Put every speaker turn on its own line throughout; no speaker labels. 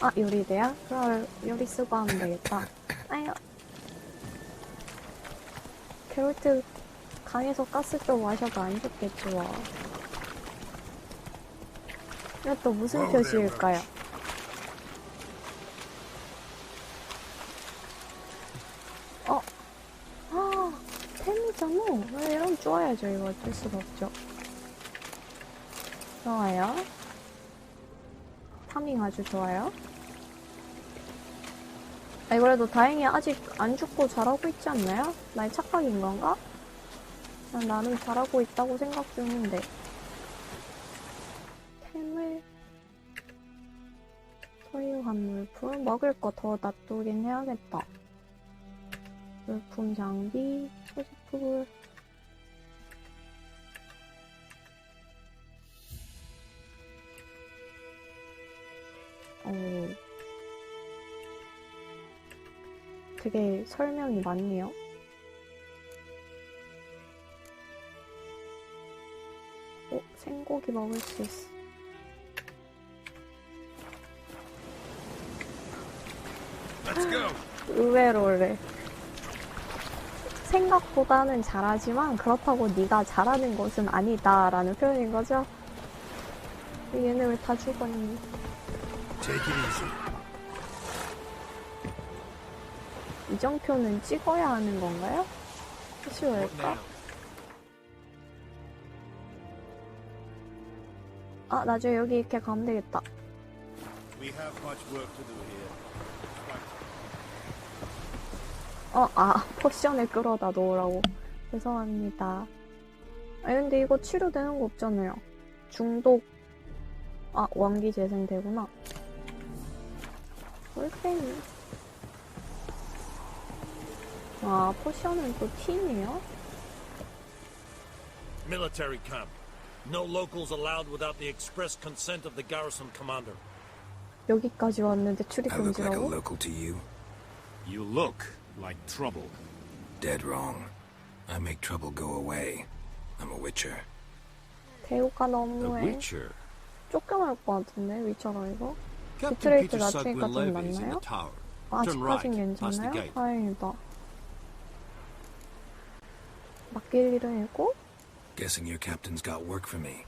아, 요리돼요? 그럼 요리 쓰고 하면 되겠다. 아유. 게롤트 강에서 가스 좀 마셔도 안 죽겠죠. 이거 또 무슨 표시일까요? 어? 아, 템이잖아. 왜 이런 좋아야죠. 이거 어쩔 수가 없죠. 좋아요. 파밍 아주 좋아요. 아, 그래도 다행히 아직 안 죽고 잘하고 있지 않나요? 나의 착각인 건가? 난 나는 잘하고 있다고 생각 중인데. 템을 소유한 물품 먹을 거 더 놔두긴 해야겠다. 물품 장비 소지품을 되게 설명이 많네요. 어, 생고기 먹을 수 있어.
Go.
의외로래. 생각보다는 잘하지만 그렇다고 네가 잘하는 것은 아니다라는 표현인 거죠. 얘네 왜 다 죽었니? 이정표는 찍어야 하는 건가요? 혹시 왜일까? 아, 나중에 여기 이렇게 가면 되겠다. 어, 아, 포션을 끌어다 놓으라고. 죄송합니다. 아, 근데 이거 치료되는 거 없잖아요. 중독, 아, 원기 재생되구나. 꿀땡이. 아, 포션은 또 T네요?
Military camp. No locals allowed without the express consent of the garrison commander.
여기까지 왔는데 출입
I look like a
금지라고?
local to you?
You look like trouble.
Dead wrong. I make trouble go away. I'm a witcher.
대우가
A
너무해.
witcher.
쫓겨날 것 같은데, 위쳐가 이거?
Captain
비트레이트
Peter
낮추니까 좀
Sugwin is in
낫나요?
the tower.
아직까진
Turn right, past the
괜찮나요?
gate.
다행이다. 맡길 일은 있고,
Guessing your captain's got work for me.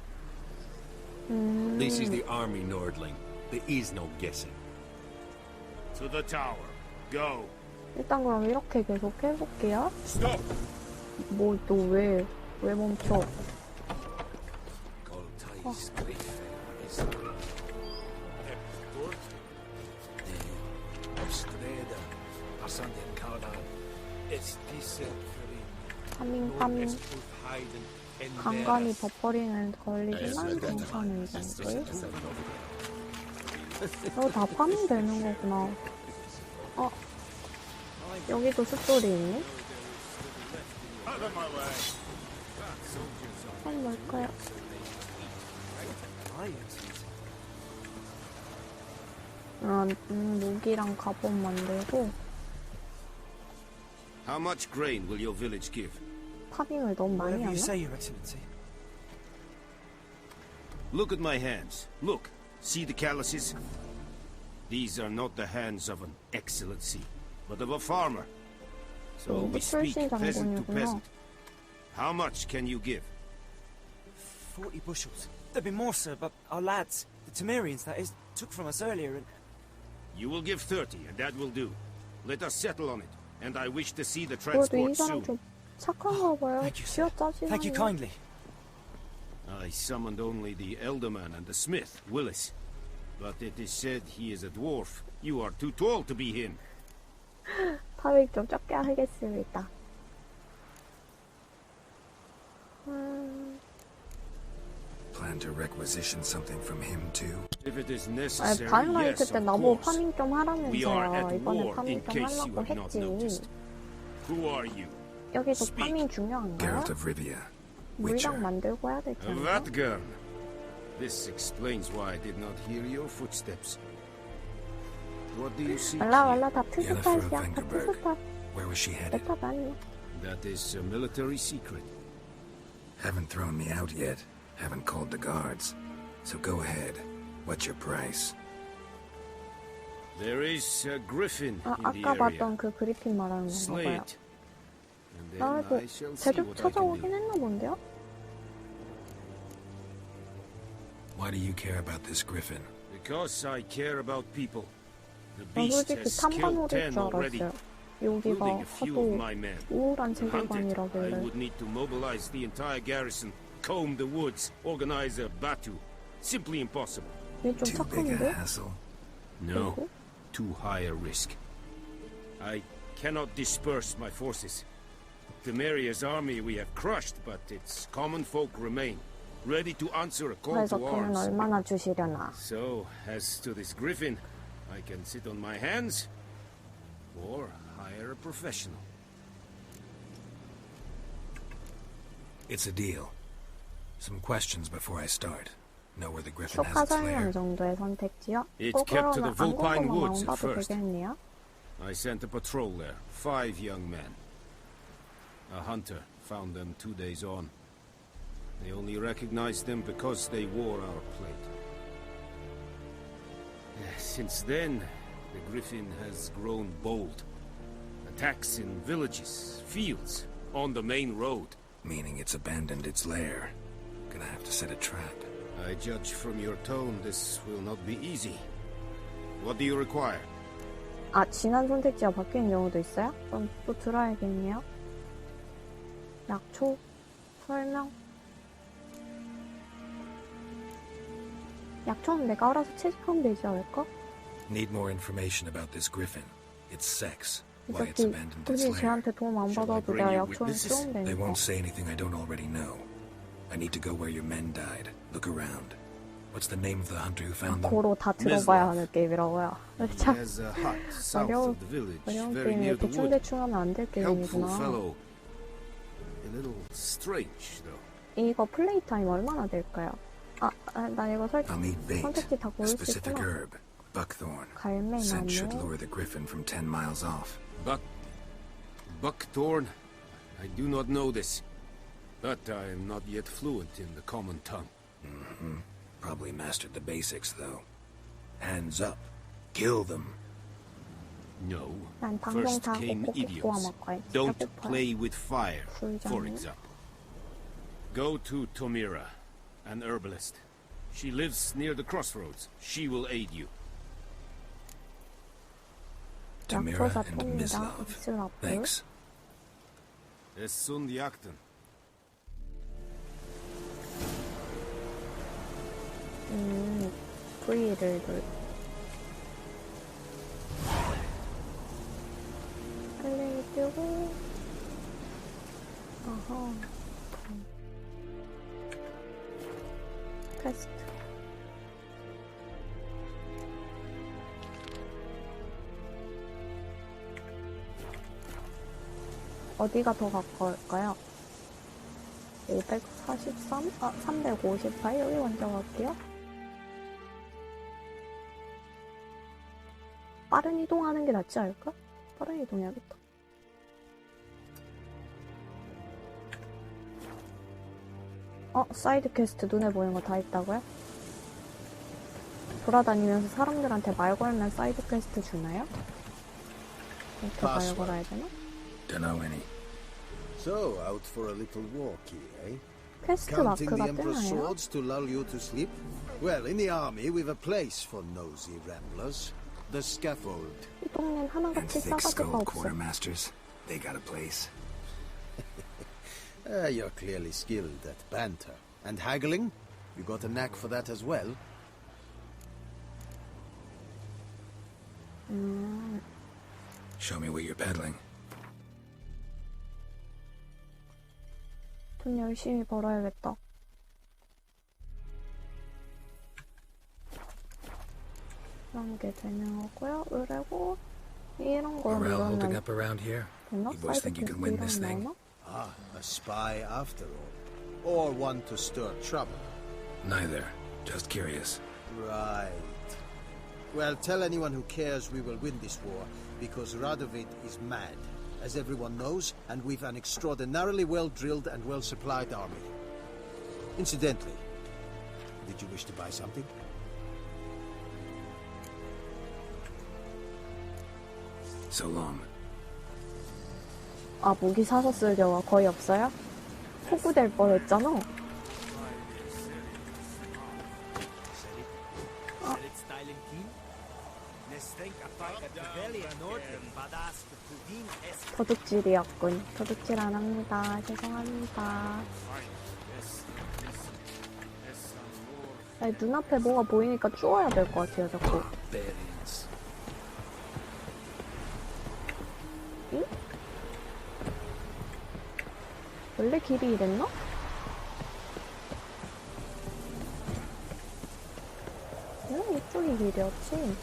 음,
This is the army, Nordling. There is no guessing.
To the tower. Go.
일단 그럼 이렇게 계속 해볼게요.
Stop.
뭐, 또 왜, 왜 멈춰? 파밍, 파밍. 간간히 버퍼링은 걸리지만 괜찮은 정도? 이거 다 파밍 되는 거구나. 어, 여기도 숫돌이 있네? 그럼 뭘까요? 이런 음, 무기랑 갑옷 만들고
How much grain will your village give?
파밍을 너무 많이
Whatever
하나?
you say, Your Excellency.
Look at my hands. Look. See the calluses? These are not the hands of an excellency, but of a farmer. So
어,
we speak
출신
peasant to
장군이구나.
peasant. How much can you give?
Forty bushels. There'd be more, sir, but our lads, the Temerians, that is, took from us earlier, and
You will give 30, and that will do. Let us settle on it, and I wish to see the
그래도 이
transport
사람
soon.
좀 착한가 봐요.
Thank you, sir.
쥐어짜지만
thank you kindly.
I summoned only the elderman and the smith, Willis. But it is said he is a dwarf. You are too tall to be him.
파밍 좀 적게 하겠습니다. 음,
Plan to requisition something from him too?
If it is
아니,
necessary,
바이오라이트
yes,
때
of
나보고
course.
파밍 좀
We are
하라면서요.
at
이번에
war,
파밍
in
좀
case you
하려고
have not
했지.
noticed. Who are you?
여기도
Speak.
파밍 중요한가요?
Geralt of Rivia.
물량
Witcher.
만들고 해야 되지 않나?
That girl. This explains why I did not hear your footsteps. What do you see?
말라 말라 다
Yennefer
트스탓이야. 다
Vengerberg.
트스탓.
Where was she
내
headed?
탓 아니야.
That is a military secret.
Haven't thrown me out yet. Haven't called the guards. So go ahead. What's your price?
There is a griffin
아,
in the
아까
area.
봤던 그 그리핀 말하는 건가
Slay
봐요.
it. And then
나도
I shall see
제대로
what I can
찾아오긴
do.
했나 본데요?
Why do you care about this griffin?
Because I care about people. The
난
beast
솔직히
has
탐관
killed
오릴
ten
줄
already,
알았어요. 여기가
including a few of
하도
my men.
우울한
To hunt it, I
세계관이라길래
would need to mobilize the entire garrison, comb the woods, organize a batu. Simply impossible.
얘 좀
Too big a
착한데?
hassle.
No,
그리고?
too high a risk. I cannot disperse my forces. Temeria's army we have crushed, but its common folk remain, ready to answer a call to arms. So, as to this griffin, I can sit on my hands, or hire a professional.
It's a deal. Some questions before I start. Know where the griffin has its lair.
It's kept to the Vulpine Woods at first. I sent a patrol there, five young men. A hunter found them two days on. They only recognized them because they wore our plate. Eh, Since then, the griffin has grown bold. Attacks in villages, fields, on the main road.
Meaning it's abandoned its lair. Gonna have to set a trap.
I judge from your tone this will not be easy. What do you require?
아, 지난 선택지가 바뀌는 경우도 있어요? 그럼 또 들어야겠네요. 약초, 설명. 약초는 내가 알아서 채집하면 되지 않을까?
Need more information about this griffin. Its sex. Why it's
어차피
abandoned its
굳이
lair.
쟤한테 도움 안
Shall I
받아도
bring
내가
you
약초는
witnesses?
쏘면
They
되니까.
won't say anything I don't already know. I need to go where your men died. Look around. What's the name of the hunter who found them?
고로 다 들어봐야. 하는 게임이라고요. 참
has a hut south
어려운,
of the village,
어려운
very near
게임에
the wood.
대충대충 하면 안 될
Helpful
게임이구나.
fellow. A little strange, though.
이거 플레이 타임 얼마나 될까요? 아, 아, 나 이거 설,
I'll need bait.
선택지 다
A
고를 수
specific
있구나.
herb. Buckthorn. Scent should
갈매나무,
lure the griffin from ten miles off.
Buck... Buckthorn? I do not know this. But I am not yet fluent in the common tongue.
Probably mastered the basics, though. Hands up. Kill them.
No. First came
idiots.
Don't play with fire, for example. Go to Tomira, an herbalist. She lives near the crossroads. She will aid you.
Tamira and Mislav. Thanks.
Esun
Yaktan. Mm, creator group. 빨리 뜨고. 아하. 퀘스트. 어디가 더 가까울까요? 543? 아, 358? 여기 먼저 갈게요. 빠른 이동하는 게 낫지 않을까? 빠른 이동해야겠다. 어, 사이드 퀘스트 눈에 보이는 거 다 있다고요? 돌아다니면서 사람들한테 말 걸면 사이드 퀘스트 주나요? 이렇게 말. 걸어야 되나?
Any.
So, out for a little walk here, eh?
퀘스트
the
마크가
Emperor's
뜨나요?
swords to lull you to sleep? Well, in the army, we've a place for nosy ramblers. The scaffold.
이 동네는
And
하나같이 싸가지가
thick-skulled
없어.
quartermasters. They got a place.
Ah, you're clearly skilled at banter. And haggling? You got a knack for that as well?
Show me what you're peddling.
돈 열심히 벌어야겠다. 그런 게 되는 거고요. 그리고 이런 거
Morale holding
누르면
up around here?
되나?
You boys
사이드
think you can
퀘스트
win
이런
this
거
thing?
나오나?
Ah, a spy after all. Or one to stir trouble.
Neither. Just curious.
Right. Well, tell anyone who cares we will win this war, because Radovid is mad, as everyone knows, and we've an extraordinarily well-drilled and well-supplied army. Incidentally, did you wish to buy something?
So long.
아, 무기 사서 쓸 경우가 거의 없어요? 호구될 뻔했잖아. 도둑질이었군. 도둑질 안 합니다. 죄송합니다. 아니, 눈앞에 뭐가 보이니까 쪼아야 될 것 같아요, 자꾸. 원래 길이 이랬나? 응, 이쪽이 길이었지.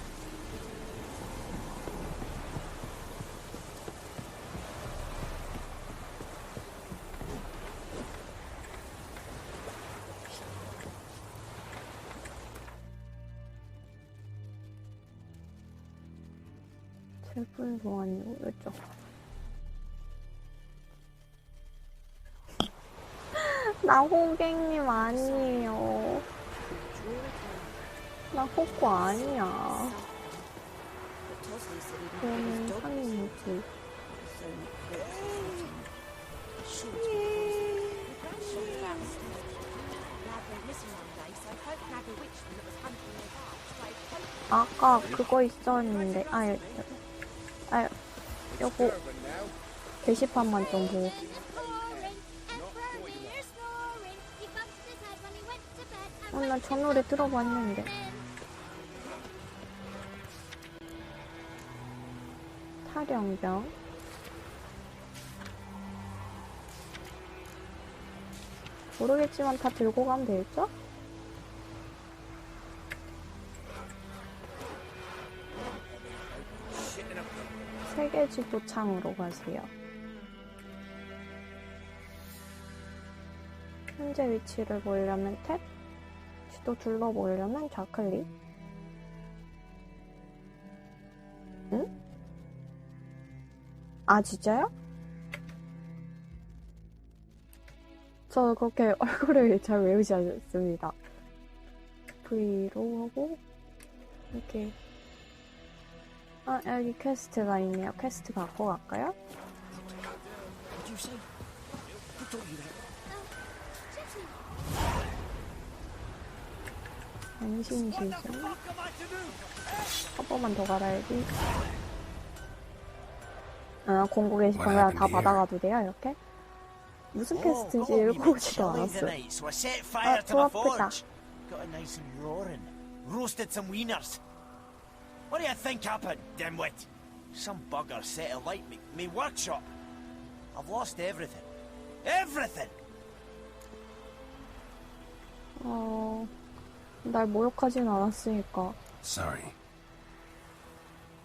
나 호갱님 아니에요. 나 호구 아니야. 저는 상인이지. 아까 그거 있었는데, 아, 아, 요거 게시판만 좀 보고. 어, 나저 노래 들어봤는데. 탈영병. 모르겠지만 다 들고 가면 되겠죠? 세계 지도 창으로 가세요. 현재 위치를 보려면 탭, 지도 둘러 보려면 좌클릭. 응? 아, 진짜요? 저 그렇게 얼굴을 잘 외우지 않습니다. V로 하고, 이렇게. 아, 여기 퀘스트가 있네요. 퀘스트 갖고 갈까요? 안심 시즌. 한 번만 더 갈아야지. 아, 공고 게시판 그냥 다 받아가도 돼요, 이렇게? 무슨 퀘스트인지 읽어보지도
fire
아,
roaring. Roasted some wieners. What do you think happened, dimwit? Some bugger set alight me, me workshop. I've lost everything. Everything!
어, 날 모욕하진 않았으니까.
Sorry.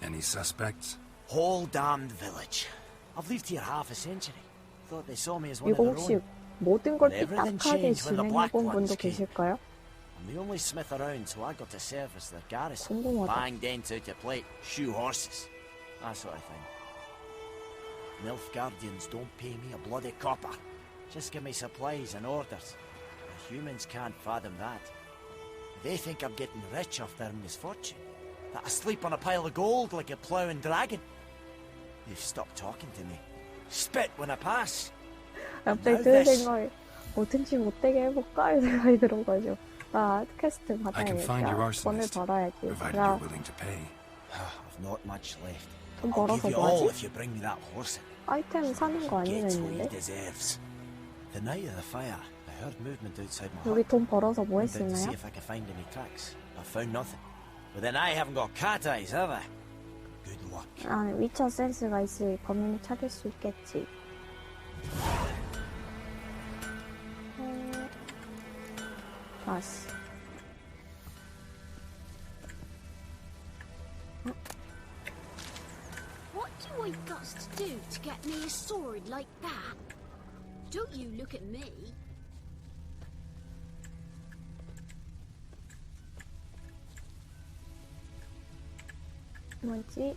Any suspects?
Whole damned village. I've lived here half a century. Thought they saw me as one
이거
of their
혹시
own.
모든 걸
Everything
삐딱하게
changed when the black
진행해본
ones
분도
came.
계실까요?
I'm the only smith around, so I got to serve as their garrison.
궁금하다.
Bang dents out of plate, shoe horses, that sort of thing. Milf Guardians don't pay me a bloody copper. Just give me supplies and orders. The humans can't fathom that. They think I'm getting rich off their misfortune. That I sleep on a pile of gold like a ploughing dragon. They've stopped talking to me. Spit when I pass.
갑자기
Now
드는
this.
생각에 뭐든지 못되게 해볼까? 이 생각이 들어가지고 나 퀘스트
I can find your
받아야겠다. 돈을
arsonist,
벌어야지.
provided
야,
you're willing to pay.
I've not much left.
돈
I'll
벌어서
give you all
뭐하지?
if you bring me that horse.
아이템 사는 거
Gets what he
아니겠는데?
deserves. The night of the fire, I heard movement outside my
여기
hut.
돈 벌어서 뭐
Went out to see
했었나요?
if I could find any tracks. I found nothing. But then I haven't got cat eyes, have I? Good luck.
아, 위쳐 센스가 있으니 범인을 찾을 수 있겠지. 음, 좋았어.
What do I got to do to get me a sword like that? Don't you look at me.
뭐지?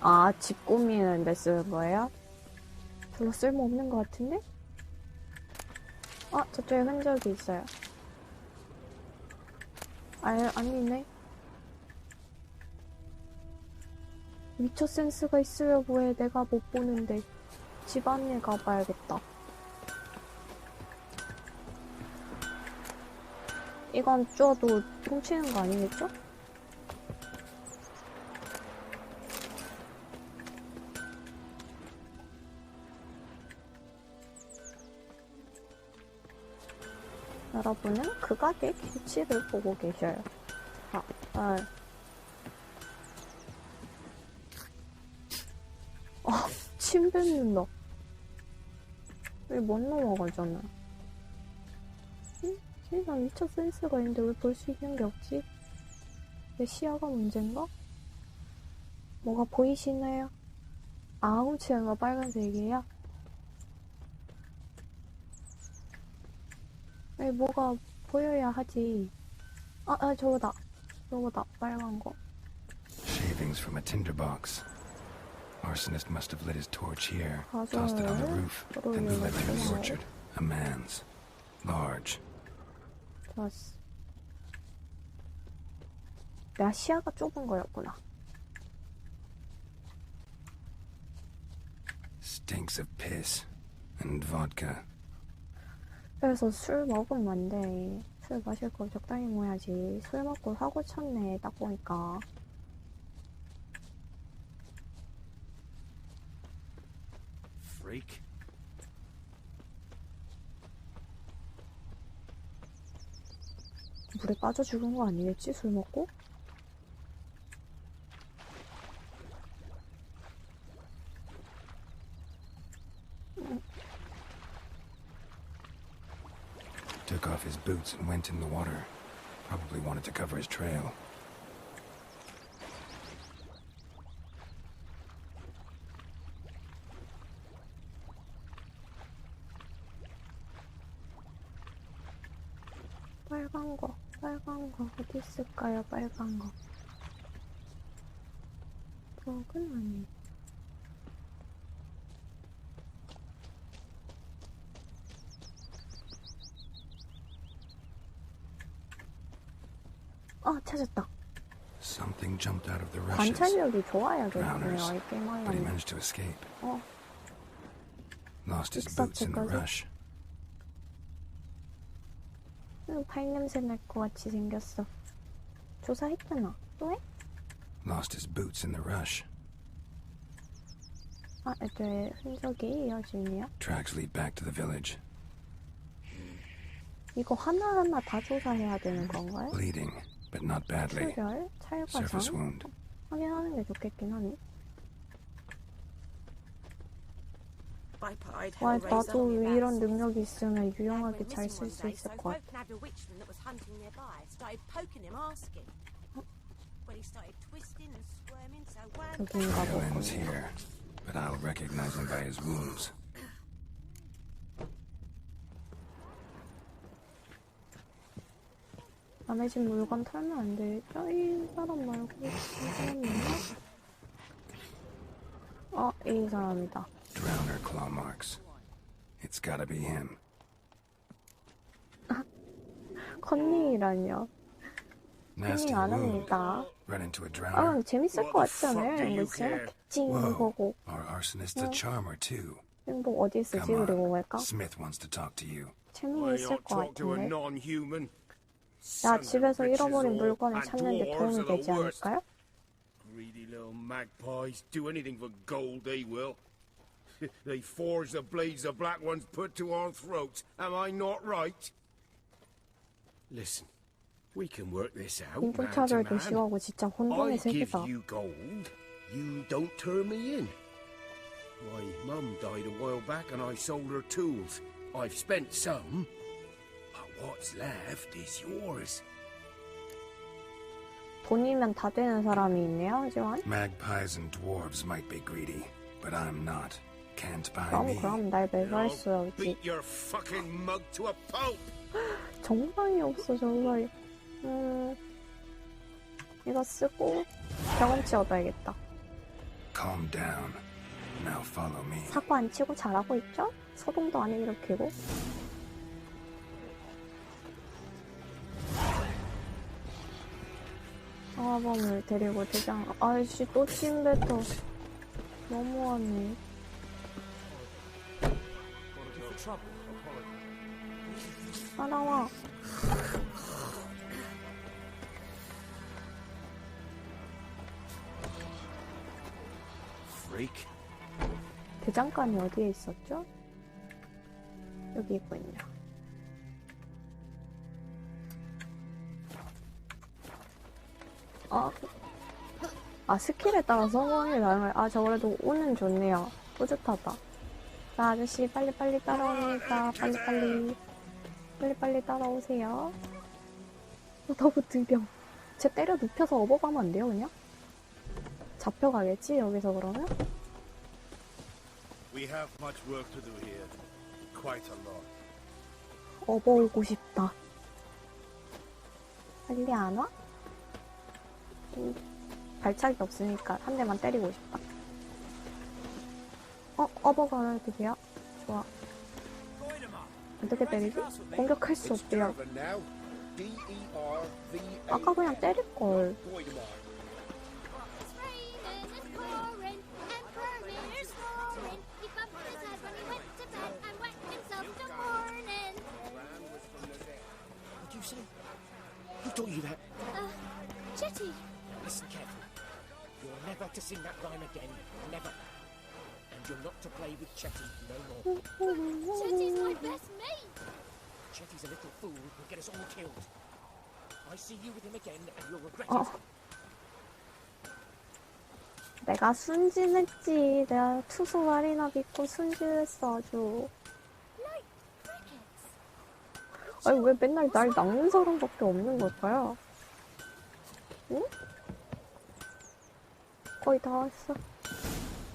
아, 집 꾸미는데 쓰는 거예요? 별로 쓸모없는 것 같은데? 아, 저쪽에 흔적이 있어요. 아, 아니네. 미처 센스가 있으려 뭐해. 내가 못 보는데. 집안일 가봐야겠다. 이건 쪼도 훔치는 거 아니겠죠? 여러분은 그 가게 규칙을 보고 계셔요. 아, 아. 아, 침 뱉는다. 여기 못 넘어가잖아. 응? 세상 미쳐 센스가 있는데 왜 볼 수 있는 게 없지? 내 시야가 문제인가? 뭐가 보이시나요? 아, 훔치는 거 빨간색이에요? 아니, 뭐가 보여야 하지. 아, 아, 저거다. 저거다. 빨간 거.
Shavings from a tinderbox. Arsonist must have lit his torch here, tossed it on the roof, then left it in the orchard? A man's. Large.
좋았어. 내가 시야가 좁은 거였구나.
Stinks of piss. And vodka.
그래서 술 먹으면 안 돼. 술 마실 거 적당히 먹어야지. 술 먹고 사고 쳤네, 딱 보니까.
Freak.
물에 빠져 죽은 거 아니겠지, 술 먹고?
Took off his boots and went in the water. Probably wanted to cover his trail.
빨간 거, 빨간 거, 어디 있을까요, 빨간 거. 저건 아니. 아, 찾았다.
Something jumped out of the rushes,
관찰력이 좋아야겠네요. 이 게임
but he
하려면.
managed to escape.
어,
Lost his
It's
boots in the
such a-
rush.
음, 발냄새 날 것 같이 생겼어. 조사했잖아. 또 해?
Lost his boots in the rush.
아, 애들 흔적이 이어지네요.
Tracks lead back to the village.
이거 하나하나 다 조사해야 되는 건가요?
Bleeding, but not badly.
출혈,
Surface
찰과상
wound.
확인하는 게 좋겠긴 하네. 와,
Hellraiser.
나도. 이런 능력이 있으면 유용하게 잘 쓸 수 있을 것 같아. 여긴가 보군.
here, but I'll recognize him by his wounds.
남의 집 물건 털면 안 되겠죠? 이 사람 말고 이 사람인가? 어, 이 사람이다.
Drowner claw marks. It's gotta be him.
컨닝이라뇨.
Nasty
컨닝 안. 합니다.
Run into a
아. 재밌을 것
the
같지 않아요?
fuck do
이런 거
you
있으면
care?
특징
Whoa.
보고
Our arsonist's a
Yeah.
charmer too.
행복 어디 쓰지?
Come
그리고. 갈까?
Smith wants to talk to you.
재능이
Why
있을
not
것
talk to a
같은데.
non-human?
나 집에서 잃어버린 물건을 찾는데
dwarves
도움이 되지
worst.
않을까요?
Greedy little magpies do anything for gold, they will. they forge the blades the black ones put to our throats. Am I not right? Listen, we can work this out, man to
인종차별
man.
개시하고 진짜
I
혼돈의
give
세계다.
you gold, you don't turn me in. My mum died a while back and I sold her tools. I've spent some, but what's left is yours.
돈이면 다 되는 사람이 있네요, 하지만.
Magpies and dwarves might be greedy, but I'm not. Can't buy
그럼
me.
그럼 날 매수할 수 없지. 정상이 없어, 정상이. 음, 이거 쓰고 경험치 얻어야겠다.
Calm down. Now follow me.
사고 안 치고 잘하고 있죠? 소동도 안 일으키고. 사범을 데리고 대장 아이씨 또 찜뱉어 너무하네 따라와.
Freak.
대장간이 어디에 있었죠? 여기 있군요. 아, 아 스킬에 따라 성공이 다른 아 저그래도 오는 좋네요. 뿌듯하다 자 아저씨 빨리빨리 따라오니까 빨리빨리 빨리빨리 따라오세요 어, 너무 느려 쟤 때려 눕혀서 업어가면 안 돼요 그냥? 잡혀가겠지 여기서 그러면? 업어오고 싶다. 빨리 안 와? 음, 발차기 없으니까 한 대만 때리고 싶다. 어, 업어가도 돼요? 좋아. 어떻게 때리지? 공격할 수 없대요. 아까 그냥 때릴걸.
You that?
Uh,
Listen carefully. You're never to sing that rhyme again. Never. You're not to play with Chetty no more.
Chitty's my best mate.
Chetty's a little fool who'll get us all killed. I see you with him again and you'll regret
어.
it.
내가 순진했지. 내가 투수 말이나 믿고 순진했어, 아주. 아니, 왜 맨날 날 낚는 사람밖에 없는 걸까요? 응? 거의 다 왔어.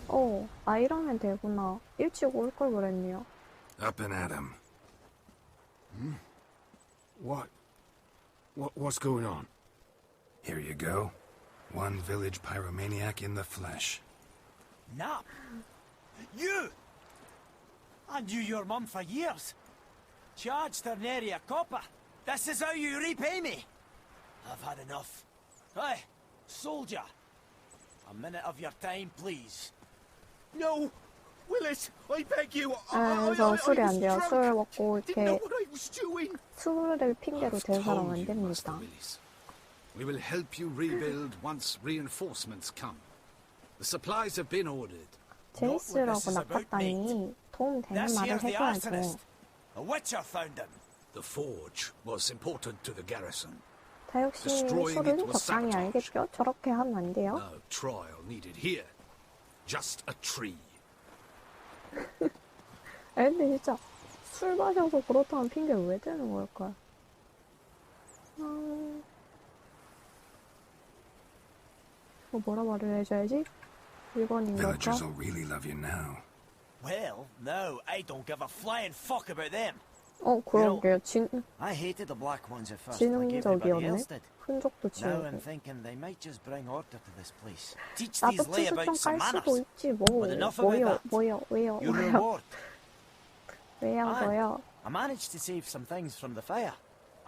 어, 아, 이러면 되구나. 일찍 올 걸 그랬네요.
Up and at 'em.
What? What? What's going on?
Here you go. One village pyromaniac in the flesh.
Nap? You? I knew your mum for years. Charged her nary a copper. This is how you repay me. I've had enough. Hey, soldier. A minute of your time, please.
No, Willis, I beg you. I,
아,
I,
저
I,
술이
I
안
was
돼요.
drunk.
술 먹고
Didn't know
이렇게
what I was doing.
술을 핑계로 댄 사람 안 됩니다.
Willis. We will help you rebuild once reinforcements come. The supplies have been ordered.
제이스라고 낚았다니 도움 되는
This
말을
here's the
해줘야죠.
arsonist. A witcher found him.
The forge was important to the garrison.
다육씨
Destroying it
술은
was
적당히
sabotage.
알겠죠? 저렇게 하면 안 돼요.
No trial needed here. Just a tree.
아 근데 진짜 술 마셔서 그렇다는 핑계 왜 대는 걸까요? 음... 뭐 뭐라 말을 해줘야지? 1번인 걸까?
Villagers will really love you now.
Well, no, I don't give a flying fuck about them.
어 그러게요. 진,
I hated the black ones at first, like everybody
지능적이었네.
else did.
흔적도
Now I'm
지우고.
thinking they might just bring order to this place. Teach
나도
these
투수 좀
layabouts some
깔 수도
manners.
있지 뭐.
But enough about
뭐요,
that.
뭐요, 왜요,
Your
왜요,
reward.
왜요,
Aye.
뭐요.
I managed to save some things from the fire.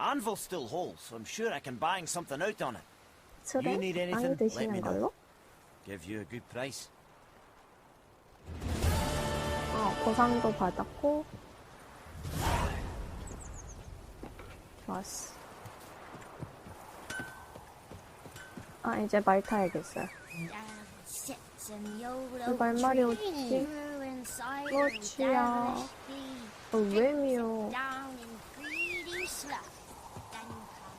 Anvil still whole, so I'm sure I can bang something out on it.
술에
You need
많이
anything? Let
드시는
me
걸로?
know. Give you a good price.
어, 보상도 받았고. 좋았어. 아, 이제 말 타야겠어요. 그 말말이 어딨지? 그렇지야. 어, 왜 미워?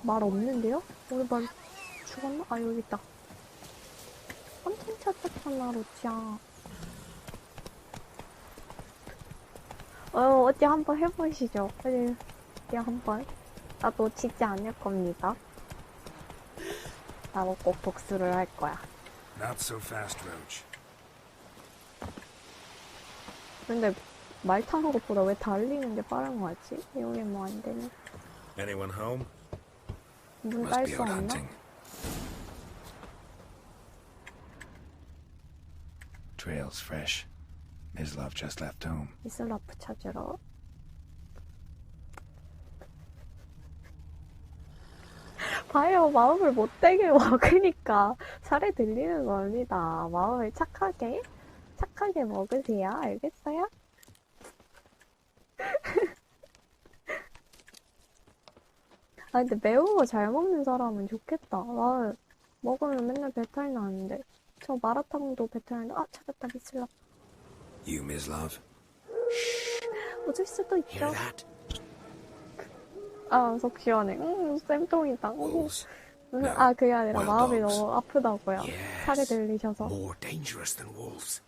말 없는데요? 우리 말 죽었나? 아, 여기 있다. 깜짝 찾았잖아, 로치야. 어, 어디 한번 해보시죠. 어디, 어디 한번. 나도 지지 않을 겁니다. 나도 꼭 복수를 할 거야.
Not so fast, Roach.
근데 말 타는 것보다 왜 달리는 게 빠른 거 같지? 여기 뭐 안 되네.
Anyone home?
문
Must
딸
be
수
out
없나?
hunting. Trail's fresh. Mislov just left home.
이슬라프 찾으러. 봐요, 마음을 못되게 먹으니까 살에 들리는 겁니다. 마음을 착하게, 착하게 먹으세요. 알겠어요? 아, 근데 매운 거 잘 먹는 사람은 좋겠다. 나 먹으면 맨날 배탈 나는데. 저 마라탕도 배탈 나는데, 아, 찾았다, 미칠라.
You, Mislav?
어쩔 수도 있죠.
Hear that?
아, 속 시원해. 음, 쌤통이다.
Wolves.
음,
No.
아, 그게 아니라
Wild
마음이
dogs.
너무 아프다고요.
Yes.
살이 들리셔서.
More dangerous than wolves.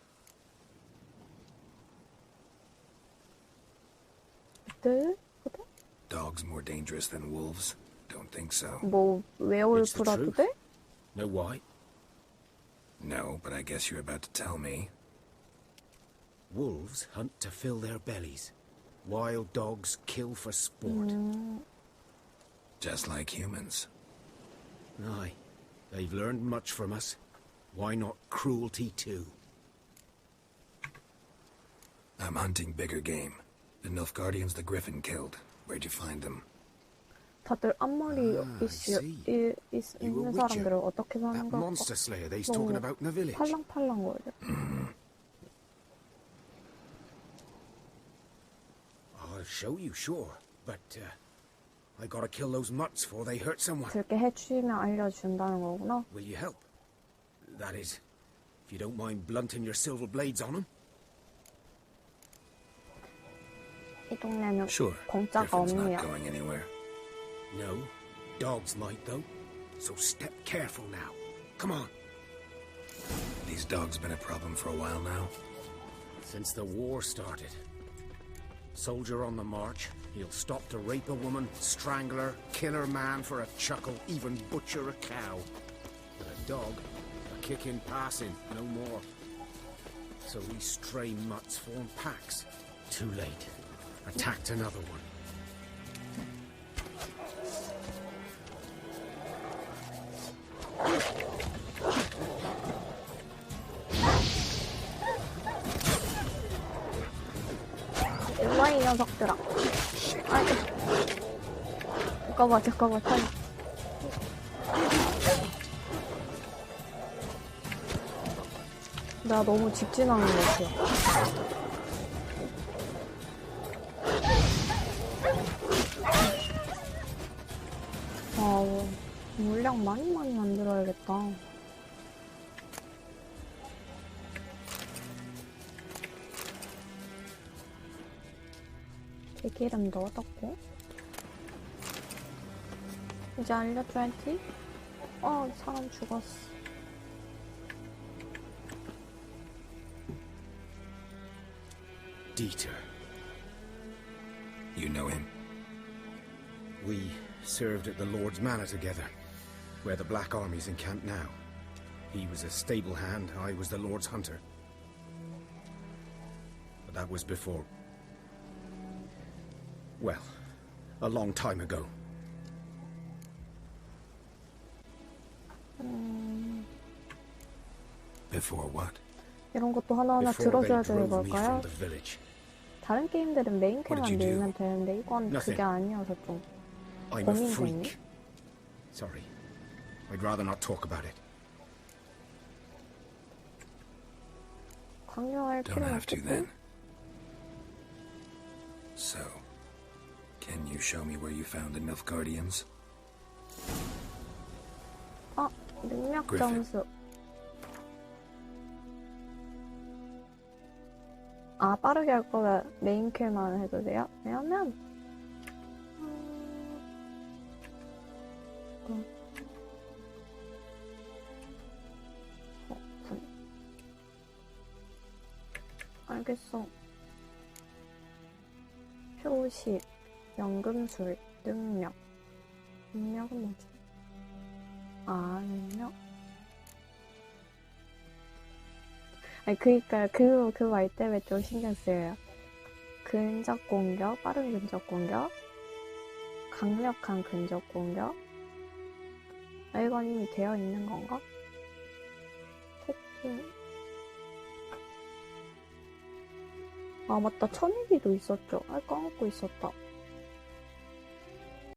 네?
Dogs more dangerous than wolves? Don't think so.
뭐,
It's the
웨어울프라도
truth.
돼?
Know why?
No, but I guess you're about to tell me.
Wolves hunt to fill their bellies. Wild dogs kill for sport.
음,
Just like humans.
Aye, they've learned much from us. Why not cruelty too?
I'm hunting bigger game. The Nilfgaardians the Griffin killed. Where'd you find them?
다들 앞머리
Ah, I
이슈,
see.
이, 이,
You were
있는
Witcher.
사람들을 어떻게 사는
That
걸까?
monster slayer they's
너무
talking about in the village.
팔랑팔랑 거려.
I'll show you, sure. But, uh, I gotta kill those mutts before they hurt someone.
그렇게 해주면 알려준다는 거구나.
Will you help? That is, if you don't mind blunting your silver blades on them.
이 동네는
Sure.
공짜가
Griffin's not
없네요.
going anywhere.
No, dogs might though. So step careful now. Come on.
These dogs been a problem for a while now.
Since the war started. Soldier on the march, he'll stop to rape a woman, strangle her, kill her man for a chuckle, even butcher a cow. But a dog, a kick in passing, no more. So these stray mutts form packs. Too late. Attacked another one.
일로와 이 녀석들아. 아이. 잠깐만 잠깐만 타임. 나 너무 직진하는 것 같아. 아, 물량 많이 많이 만들어야겠다. 들기름도 얻었고 이제 알려줘야지 어 사람 죽었어
Dieter.
You know him?
We served at the Lord's Manor together, where the Black Army's encamped now. He was a stable hand, I was the Lord's hunter. But that was before. Well, a long time ago.
음,
Before what?
이런 것도 하나하나
Before they
들어줘야 되는
drove me
걸까요?
from the village.
다른 게임들은 메인캐만
What did you do?
밀면 되는데 이건
Nothing.
그게 아니어서 좀
I'm a
고민되네.
freak. Sorry. I'd rather not talk about it.
강요할
Don't
필요는
have to
없겠고
then. Can you show me where you found the Nilfgaardians?
아 능력. 점수 아 빠르게 할 거면 메인캐만 해도 돼요? 왜냐면 음, 어. 어, 분. 알겠어 표시 연금술 능력. 능력은 뭐지? 아 능력? 아니 그니까요 그거 그거 말 때문에 좀 신경 쓰여요. 근접 공격 빠른 근접 공격 강력한 근접 공격. 아 이건 이미 되어 있는 건가? 토끼? 아 맞다. 천일기도 있었죠. 아 까먹고 있었다